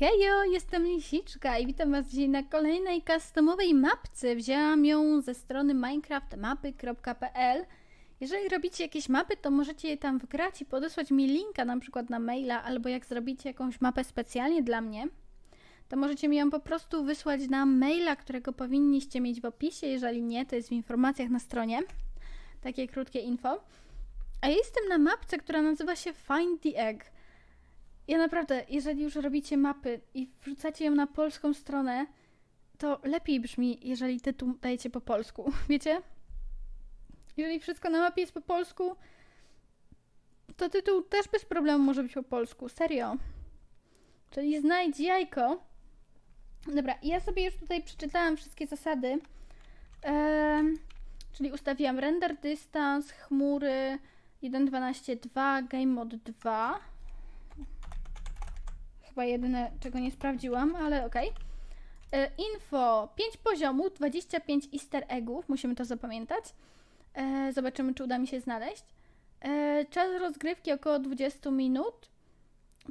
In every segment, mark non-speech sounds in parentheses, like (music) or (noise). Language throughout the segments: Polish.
Hejo, jestem Lisiczka i witam was dzisiaj na kolejnej customowej mapce. Wzięłam ją ze strony minecraftmapy.pl Jeżeli robicie jakieś mapy, to możecie je tam wgrać i podesłać mi linka na przykład na maila, albo jak zrobicie jakąś mapę specjalnie dla mnie, to możecie mi ją po prostu wysłać na maila, którego powinniście mieć w opisie, jeżeli nie, to jest w informacjach na stronie. Takie krótkie info. A ja jestem na mapce, która nazywa się Find the Egg. Ja naprawdę, jeżeli już robicie mapy i wrzucacie ją na polską stronę, to lepiej brzmi, jeżeli tytuł dajecie po polsku. (laughs) Wiecie? Jeżeli wszystko na mapie jest po polsku, to tytuł też bez problemu może być po polsku. Serio. Czyli znajdź jajko. Dobra, ja sobie już tutaj przeczytałam wszystkie zasady. Czyli ustawiłam render dystans, chmury 1.12.2, game mode 2 chyba jedyne, czego nie sprawdziłam, ale okej. Okay. Info, 5 poziomów, 25 easter eggów, musimy to zapamiętać. E, zobaczymy, czy uda mi się znaleźć. E, czas rozgrywki około 20 minut.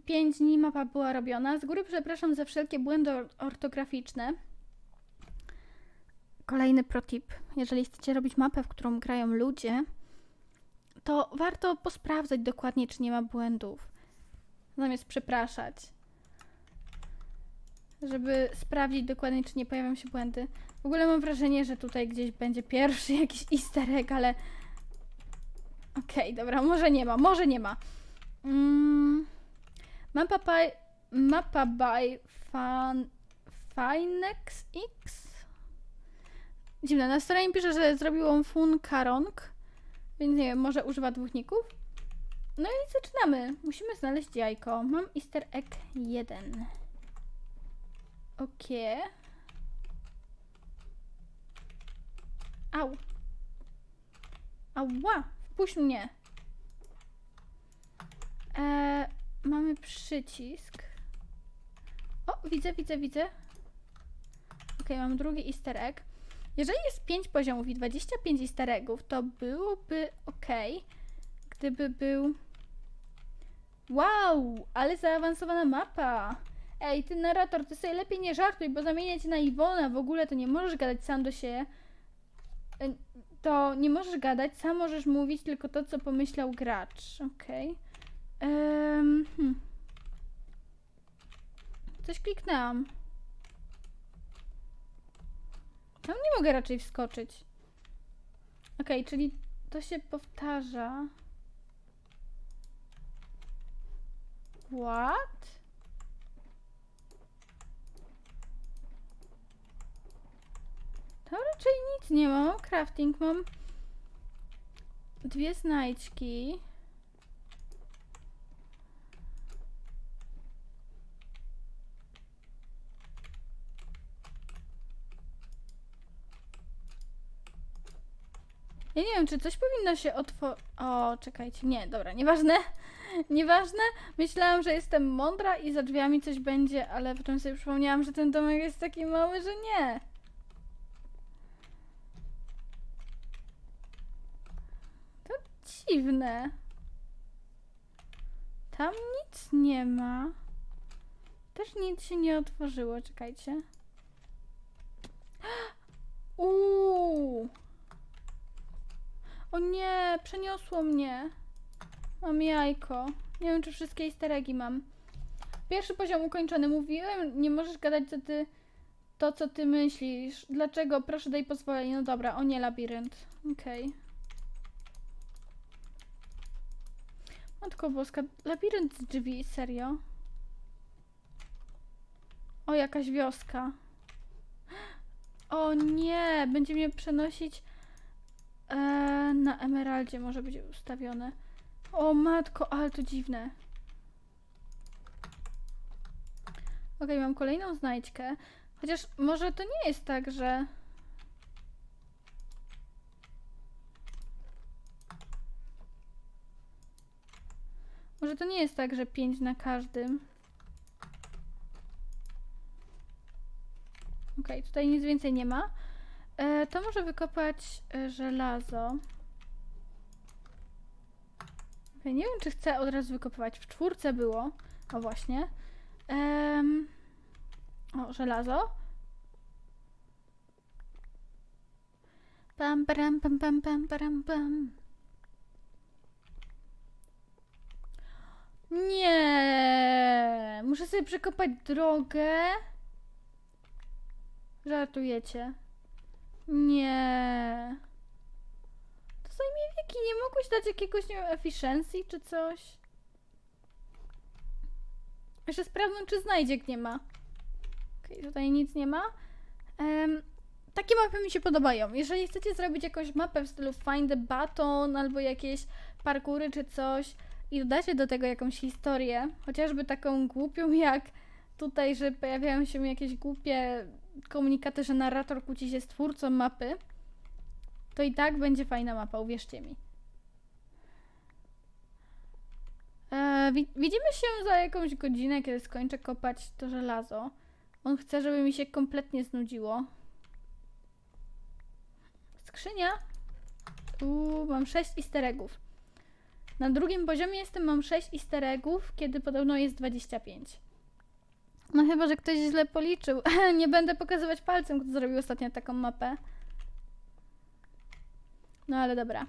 5 dni mapa była robiona. Z góry przepraszam za wszelkie błędy ortograficzne. Kolejny protip. Jeżeli chcecie robić mapę, w którą grają ludzie, to warto posprawdzać dokładnie, czy nie ma błędów. Zamiast przepraszać żeby sprawdzić dokładnie, czy nie pojawią się błędy. W ogóle mam wrażenie, że tutaj gdzieś będzie pierwszy (laughs) jakiś easter egg, ale... Okej, okay, dobra, może nie ma, może nie ma. Mm. Mapa by... Mapa by fan... Finex X? Dziwne, na stronie pisze, że zrobił on Fun Karong, więc nie wiem, może używa dwóch ników. No i zaczynamy. Musimy znaleźć jajko. Mam easter egg 1. Okej. Au. Ała, wpuść mnie. Eee, mamy przycisk. O, widzę, widzę, widzę. Ok, mam drugi easter egg. Jeżeli jest 5 poziomów i 25 easter eggów, to byłoby ok, gdyby był... Wow, ale zaawansowana mapa. Ej, ty narrator, ty sobie lepiej nie żartuj, bo zamienię cię na Iwona. W ogóle to nie możesz gadać sam do siebie. To nie możesz gadać, sam możesz mówić tylko to, co pomyślał gracz. Okej. Okay. Um, hmm. Coś kliknęłam. Tam nie mogę raczej wskoczyć. Okej, okay, czyli to się powtarza. What? To raczej nic nie mam. Crafting mam dwie znajdźki. Ja nie wiem, czy coś powinno się otworzyć. O, czekajcie, nie, dobra, nieważne. (laughs) Nieważne. Myślałam, że jestem mądra i za drzwiami coś będzie, ale potem sobie przypomniałam, że ten domek jest taki mały, że nie. Dziwne. Tam nic nie ma. Też nic się nie otworzyło, czekajcie. (gasps) Uuu. O nie, przeniosło mnie. Mam jajko. Nie wiem, czy wszystkie easter mam. Pierwszy poziom ukończony. Mówiłem, nie możesz gadać co ty, to, co ty myślisz. Dlaczego? Proszę daj pozwolenie. No dobra, o nie, labirynt. Okej. Okay. Matko boska, labirynt z drzwi, serio? O, jakaś wioska. (gasps) O nie, będzie mnie przenosić e, na emeraldzie może być ustawione. O matko, ale to dziwne. Ok, mam kolejną znajdźkę. Chociaż może to nie jest tak, że... Może to nie jest tak, że 5 na każdym. Ok, tutaj nic więcej nie ma. E, to może wykopać e, żelazo. Nie wiem, czy chcę od razu wykopywać. W czwórce było. O właśnie. Um, O, żelazo. Pam, param, pam, pam, pam, param, pam. Nie, muszę sobie przekopać drogę. Żartujecie. Nie. To zajmie wieki. Nie mogłeś dać jakiegoś, nie wiem, efficiency czy coś? Jeszcze sprawdzę, czy znajdziek nie ma. Okej, tutaj nic nie ma. Em, takie mapy mi się podobają. Jeżeli chcecie zrobić jakąś mapę w stylu Find the Button albo jakieś parkury czy coś i dodacie do tego jakąś historię, chociażby taką głupią jak tutaj, że pojawiają się jakieś głupie komunikaty, że narrator kłóci się z twórcą mapy, to i tak będzie fajna mapa, uwierzcie mi. E, wi- widzimy się za jakąś godzinę, kiedy skończę kopać to żelazo. On chce, żeby mi się kompletnie znudziło. Skrzynia. Tu mam 6 easter eggów. Na drugim poziomie jestem, mam 6 easter eggów, kiedy podobno jest 25. No chyba, że ktoś źle policzył. (laughs) Nie będę pokazywać palcem, kto zrobił ostatnio taką mapę. No ale dobra.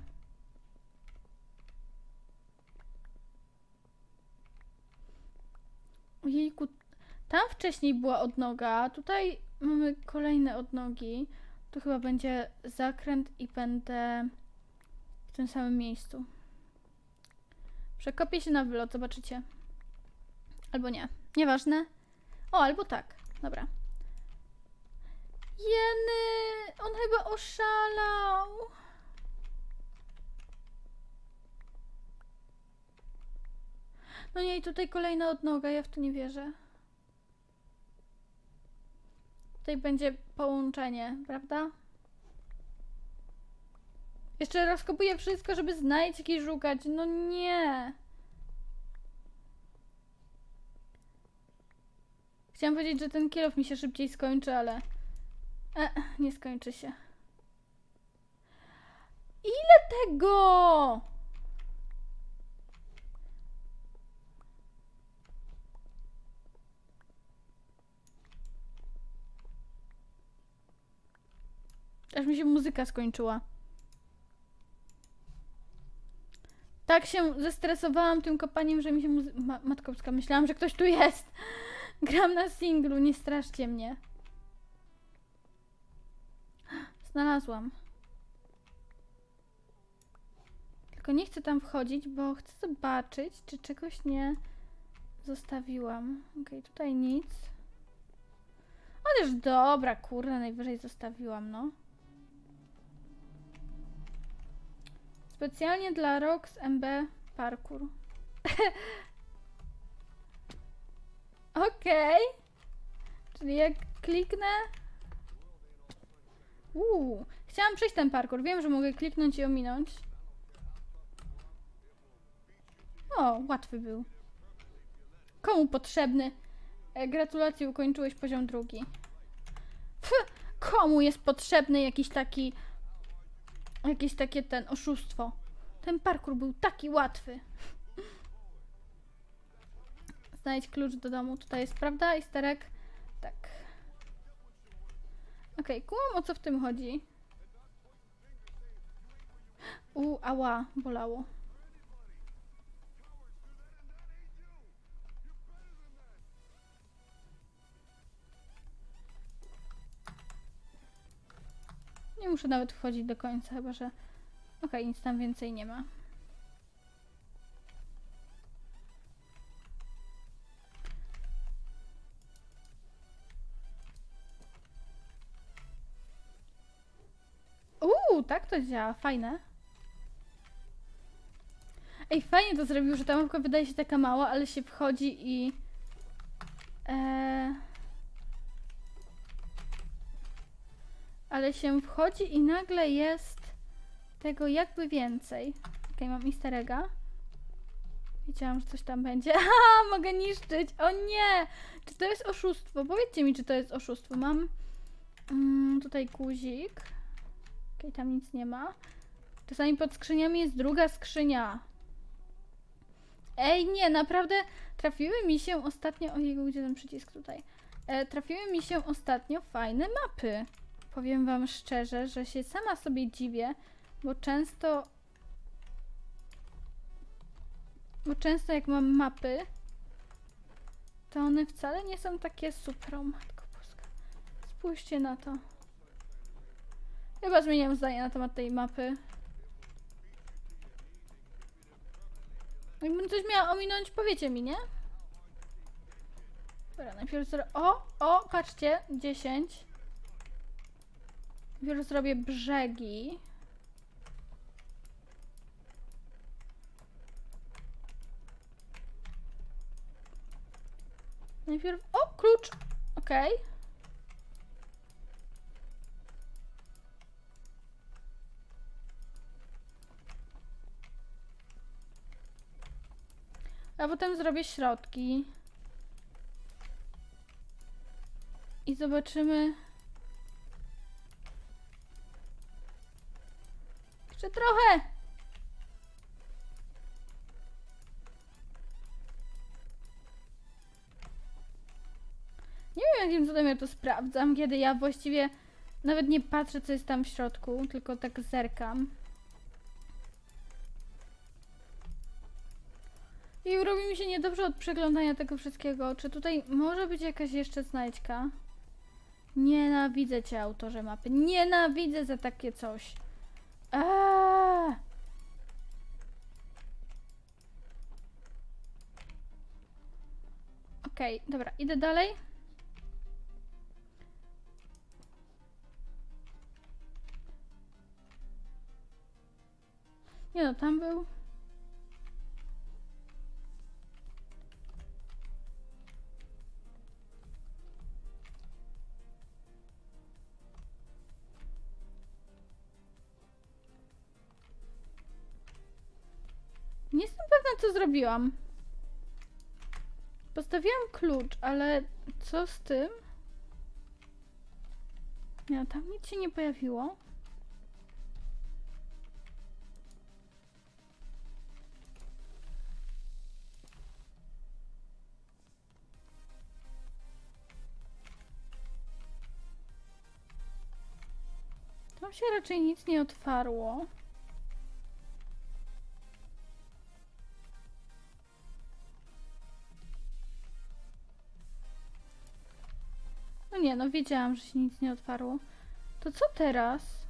Ojejku, tam wcześniej była odnoga, tutaj mamy kolejne odnogi. Tu chyba będzie zakręt i będę w tym samym miejscu. Przekopię się na wylot, zobaczycie. Albo nie. Nieważne. O, albo tak. Dobra. Jeny! On chyba oszalał. No nie, i tutaj kolejna odnoga, ja w to nie wierzę. Tutaj będzie połączenie, prawda? Jeszcze rozkopuję wszystko, żeby jakieś szukać. No nie. Chciałam powiedzieć, że ten kielow mi się szybciej skończy, ale... E, nie skończy się. Ile tego? Aż mi się muzyka skończyła. Tak się zestresowałam tym kopaniem, że mi się muzy... Ma Matkowska, myślałam, że ktoś tu jest. (laughs) Gram na singlu, nie straszcie mnie. Znalazłam. Tylko nie chcę tam wchodzić, bo chcę zobaczyć, czy czegoś nie zostawiłam. Okej, tutaj nic. Chociaż dobra, kurde, najwyżej zostawiłam, no. Specjalnie dla Rox MB Parkour. (laughs) Okej. Czyli jak kliknę... Uuu, chciałam przejść ten parkour. Wiem, że mogę kliknąć i ominąć. O, łatwy był. Komu potrzebny? E, gratulacje, ukończyłeś poziom drugi. Pff, komu jest potrzebny jakiś taki... Jakieś takie ten, oszustwo. Ten parkour był taki łatwy. Znajdź klucz do domu. Tutaj jest, prawda? I sterek. Tak. Okej, okay, kumam o co w tym chodzi. U, ała, bolało. Nie muszę nawet wchodzić do końca, chyba że... Okej, okay, nic tam więcej nie ma. Uuu, tak to działa, fajne. Ej, fajnie to zrobił, że ta mapka wydaje się taka mała, ale się wchodzi i... Eee... Ale się wchodzi i nagle jest tego jakby więcej. Okay, mam easter egga. Wiedziałam, że coś tam będzie. (laughs) Aha, mogę niszczyć! O nie! Czy to jest oszustwo? Powiedzcie mi, czy to jest oszustwo. Mam mm, tutaj guzik. Okay, tam nic nie ma. Czasami pod skrzyniami jest druga skrzynia. Ej, nie, naprawdę trafiły mi się ostatnio... Ojej, gdzie ten przycisk tutaj? e, trafiły mi się ostatnio fajne mapy. Powiem wam szczerze, że się sama sobie dziwię, bo często... Bo często jak mam mapy, to one wcale nie są takie super. Matko boska. Spójrzcie na to. Chyba zmieniam zdanie na temat tej mapy. Jakbym coś miała ominąć, powiecie mi, nie? Dobra, najpierw. O, o, patrzcie, 10. Najpierw zrobię brzegi. Najpierw... O, klucz! Okej. A potem zrobię środki. I zobaczymy. Trochę! Nie wiem, jakim cudem ja to sprawdzam, kiedy ja właściwie nawet nie patrzę, co jest tam w środku, tylko tak zerkam. I robi mi się niedobrze od przeglądania tego wszystkiego. Czy tutaj może być jakaś jeszcze znajdźka? Nienawidzę cię, autorze mapy. Nienawidzę za takie coś. Eee! Okej, dobra, idę dalej. Nie no, tam był. Co zrobiłam. Postawiłam klucz, ale co z tym? Nie, tam nic się nie pojawiło. Tam się raczej nic nie otwarło. Nie, no wiedziałam, że się nic nie otwarło. To co teraz?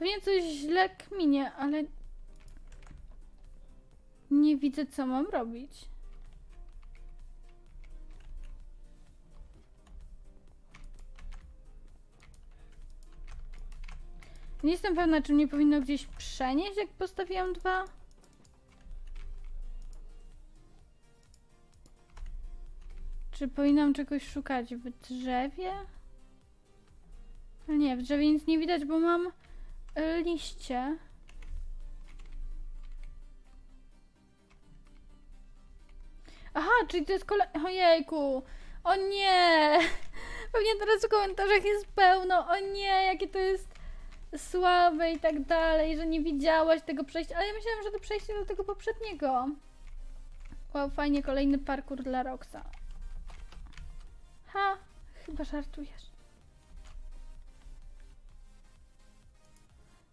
Pewnie coś źle kminie, ale nie widzę, co mam robić. Nie jestem pewna, czy mnie powinno gdzieś przenieść, jak postawiłam dwa. Czy powinnam czegoś szukać w drzewie? Nie, w drzewie nic nie widać, bo mam y, liście. Aha, czyli to jest kolej... Ojejku! O nie! (laughs) Pewnie teraz w komentarzach jest pełno. O nie, jakie to jest słabe i tak dalej, że nie widziałaś tego przejścia. Ale ja myślałam, że to przejście do tego poprzedniego. Wow, fajnie, kolejny parkour dla Roxa. Ha, chyba żartujesz.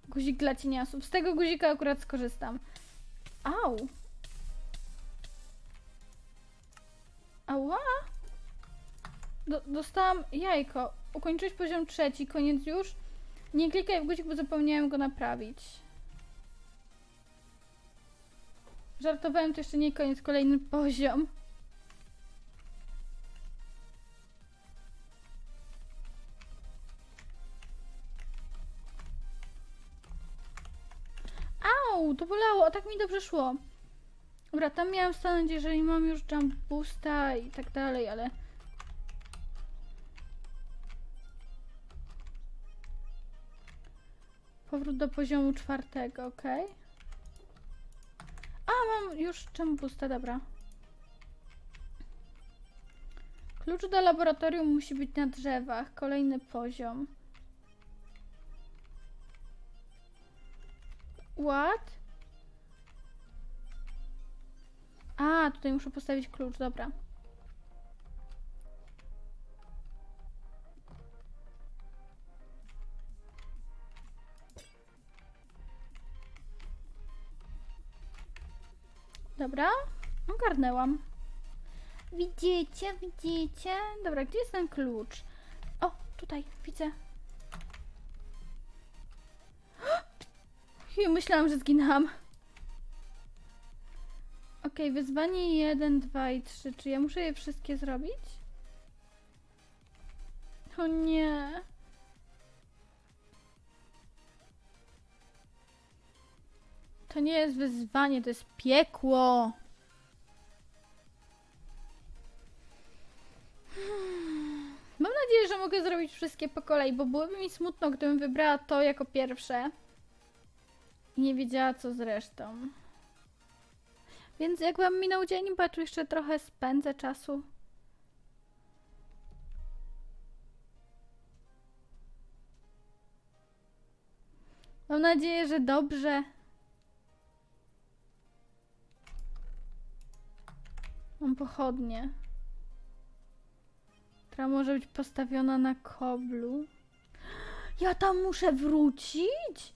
Guzik dla cieniasów. Z tego guzika akurat skorzystam. Au! Ała! Do, dostałam jajko. Ukończyłeś poziom trzeci, koniec już. Nie klikaj w guzik, bo zapomniałem go naprawić. Żartowałem, to jeszcze nie koniec, kolejny poziom. Au, to bolało, a tak mi dobrze szło. Dobra, tam miałam stanąć, jeżeli mam już jump boosta i tak dalej, ale... Powrót do poziomu czwartego, ok? A, mam już czemu puste, dobra. Klucz do laboratorium musi być na drzewach. Kolejny poziom. What? A, tutaj muszę postawić klucz, dobra. Dobra, ogarnęłam. Widzicie, widzicie? Dobra, gdzie jest ten klucz? O, tutaj, widzę. (gasps) Chwilę, myślałam, że zginęłam. Okej, wyzwanie 1, 2 i 3. Czy ja muszę je wszystkie zrobić? O nie. To nie jest wyzwanie, to jest piekło. Hmm. Mam nadzieję, że mogę zrobić wszystkie po kolei, bo byłoby mi smutno, gdybym wybrała to jako pierwsze i nie wiedziała co z resztą. Więc jak wam minął dzień, bo tu jeszcze trochę spędzę czasu. Mam nadzieję, że dobrze. Mam pochodnie. Która może być postawiona na koblu. (gasps) Ja tam muszę wrócić?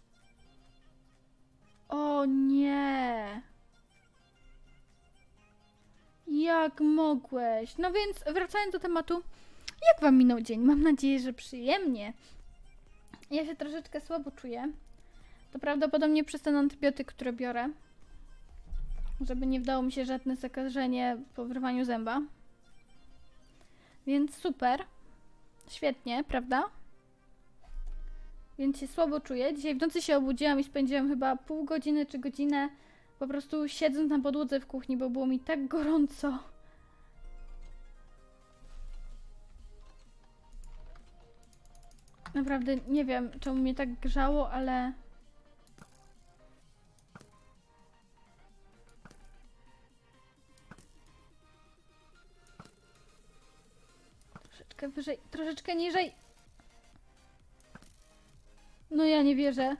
O nie. Jak mogłeś? No więc wracając do tematu, jak wam minął dzień? Mam nadzieję, że przyjemnie. Ja się troszeczkę słabo czuję. To prawdopodobnie przez ten antybiotyk, który biorę. Żeby nie wdało mi się żadne zakażenie po wyrwaniu zęba. Więc super. Świetnie, prawda? Więc się słabo czuję. Dzisiaj w nocy się obudziłam i spędziłam chyba pół godziny czy godzinę po prostu siedząc na podłodze w kuchni, bo było mi tak gorąco. Naprawdę nie wiem, czemu mnie tak grzało, ale... Troszeczkę wyżej, troszeczkę niżej. No ja nie wierzę.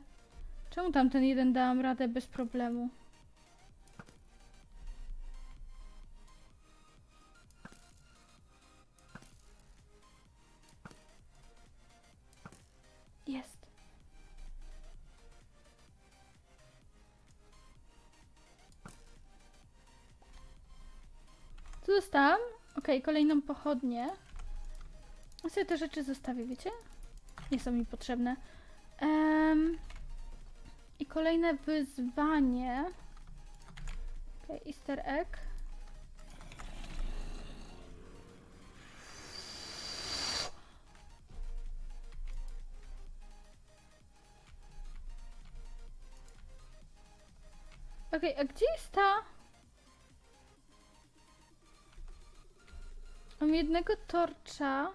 Czemu tam ten jeden dałam radę bez problemu? Dostałam? Okej, kolejną pochodnię. Ja sobie te rzeczy zostawię, wiecie? Nie są mi potrzebne. Em, I kolejne wyzwanie. Okej, easter egg. Okej, a gdzie jest ta... Mam jednego torcza.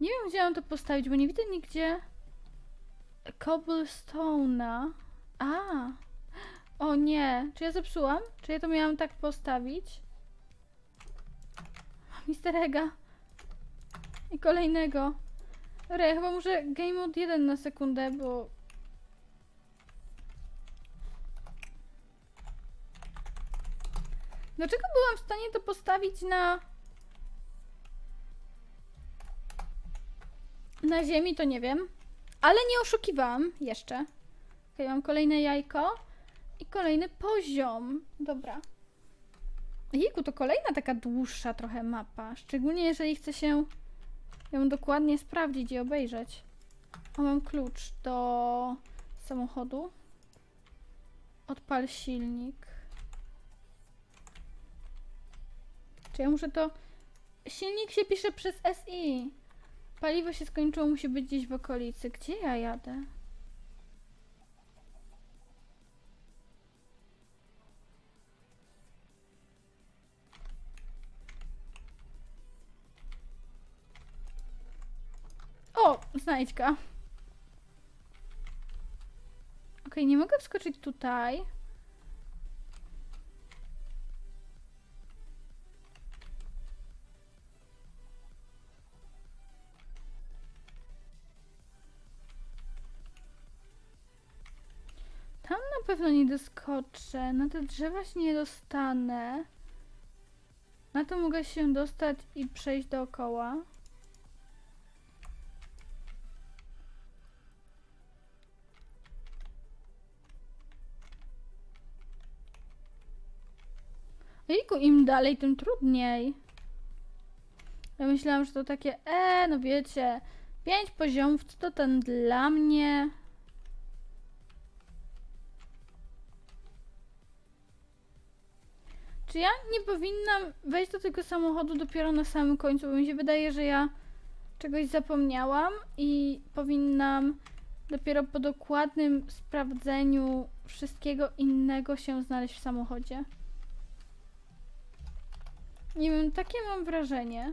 Nie wiem, gdzie mam to postawić, bo nie widzę nigdzie cobblestone'a. A! O nie! Czy ja zepsułam? Czy ja to miałam tak postawić? Mister Ega. I kolejnego. Dobra, ja chyba muszę game mode 1 na sekundę, bo... Dlaczego byłam w stanie to postawić na... Na ziemi, to nie wiem. Ale nie oszukiwałam jeszcze. Ok, mam kolejne jajko. I kolejny poziom. Dobra. Jejku, to kolejna taka dłuższa trochę mapa. Szczególnie jeżeli chce się ją dokładnie sprawdzić i obejrzeć. O, mam klucz do samochodu. Odpal silnik. Czy ja muszę to... Silnik się pisze przez SI. Paliwo się skończyło, musi być gdzieś w okolicy. Gdzie ja jadę? Znajdźka. Okej, nie mogę wskoczyć tutaj. Tam na pewno nie doskoczę. Na te drzewa się nie dostanę. Na to mogę się dostać i przejść dookoła. Ojku, im dalej, tym trudniej. Ja myślałam, że to takie, e, no wiecie, pięć poziomów, co to ten dla mnie? Czy ja nie powinnam wejść do tego samochodu dopiero na samym końcu? Bo mi się wydaje, że ja czegoś zapomniałam i powinnam dopiero po dokładnym sprawdzeniu wszystkiego innego się znaleźć w samochodzie. Nie wiem, takie mam wrażenie.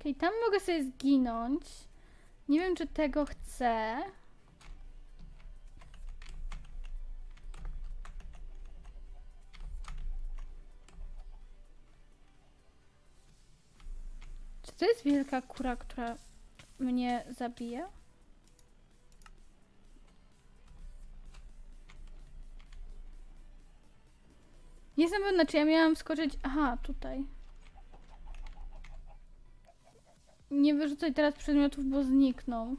Okej, tam mogę sobie zginąć. Nie wiem, czy tego chcę. To jest wielka kura, która mnie zabije? Nie jestem pewna, czy ja miałam skoczyć... Aha, tutaj. Nie wyrzucaj teraz przedmiotów, bo znikną.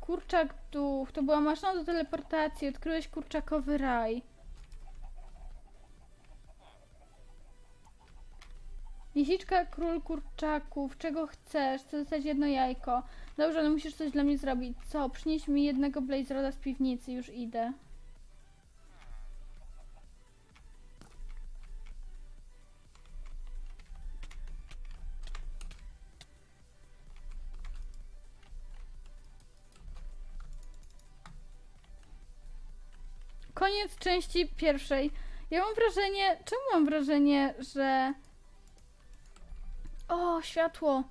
Kurczak duch. To była maszyna do teleportacji. Odkryłeś kurczakowy raj. Lisiczka, król kurczaków. Czego chcesz? Chcę dostać jedno jajko. Dobrze, no musisz coś dla mnie zrobić. Co? Przynieś mi jednego Blaze Roda z piwnicy. Już idę. Koniec części pierwszej. Ja mam wrażenie. Czemu mam wrażenie, że. O, światło.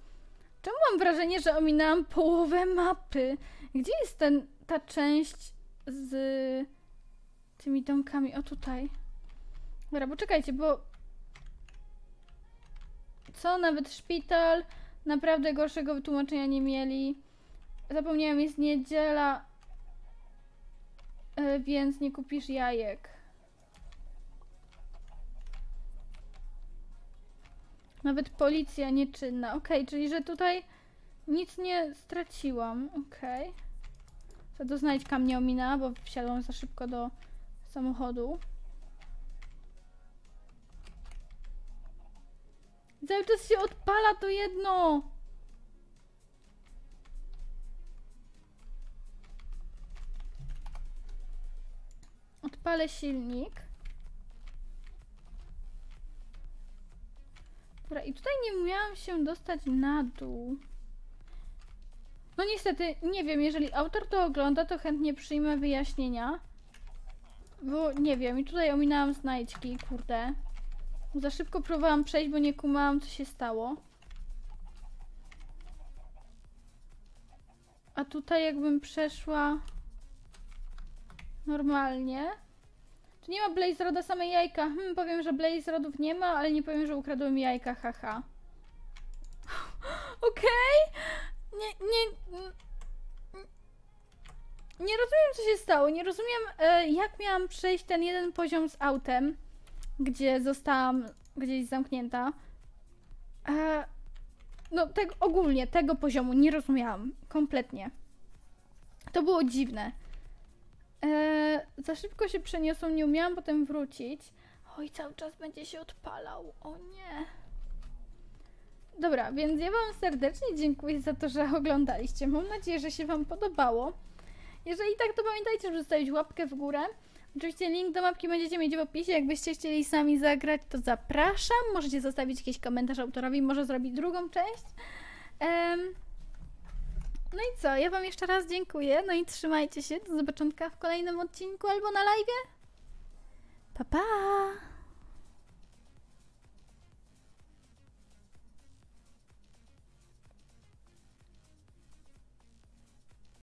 Czemu mam wrażenie, że ominęłam połowę mapy? Gdzie jest ten, ta część z tymi domkami? O, tutaj. Dobra, poczekajcie, bo. Co? Nawet szpital. Naprawdę gorszego wytłumaczenia nie mieli. Zapomniałem, jest niedziela. E, więc nie kupisz jajek. Nawet policja nieczynna. Okej, czyli że tutaj nic nie straciłam. Okej. Okay. To znajdźka mnie ominęła, bo wsiadłam za szybko do samochodu. Cały czas się odpala to jedno! Odpalę silnik. Dobra, i tutaj nie miałam się dostać na dół. No niestety, nie wiem, jeżeli autor to ogląda, to chętnie przyjmę wyjaśnienia. Bo nie wiem, i tutaj ominęłam znajdźki, kurde. Za szybko próbowałam przejść, bo nie kumałam, co się stało. A tutaj jakbym przeszła normalnie. Czy nie ma Blaze Roda same jajka? Hmm, powiem, że Blaze Rodów nie ma, ale nie powiem, że ukradłem jajka, haha. (gasps) Okej? Okay? Nie, nie... Nie rozumiem, co się stało. Nie rozumiem, e, jak miałam przejść ten jeden poziom z autem, gdzie zostałam gdzieś zamknięta. E, no, tego, ogólnie tego poziomu nie rozumiałam. Kompletnie. To było dziwne. Eee, za szybko się przeniosą, nie umiałam potem wrócić. Oj, cały czas będzie się odpalał. O nie. Dobra, więc ja Wam serdecznie dziękuję za to, że oglądaliście. Mam nadzieję, że się Wam podobało. Jeżeli tak, to pamiętajcie, żeby zostawić łapkę w górę. Oczywiście link do mapki będziecie mieć w opisie. Jakbyście chcieli sami zagrać, to zapraszam. Możecie zostawić jakiś komentarz autorowi, może zrobić drugą część. Um, No i co, ja wam jeszcze raz dziękuję, no i trzymajcie się, do zobaczonka w kolejnym odcinku albo na live. Pa, pa!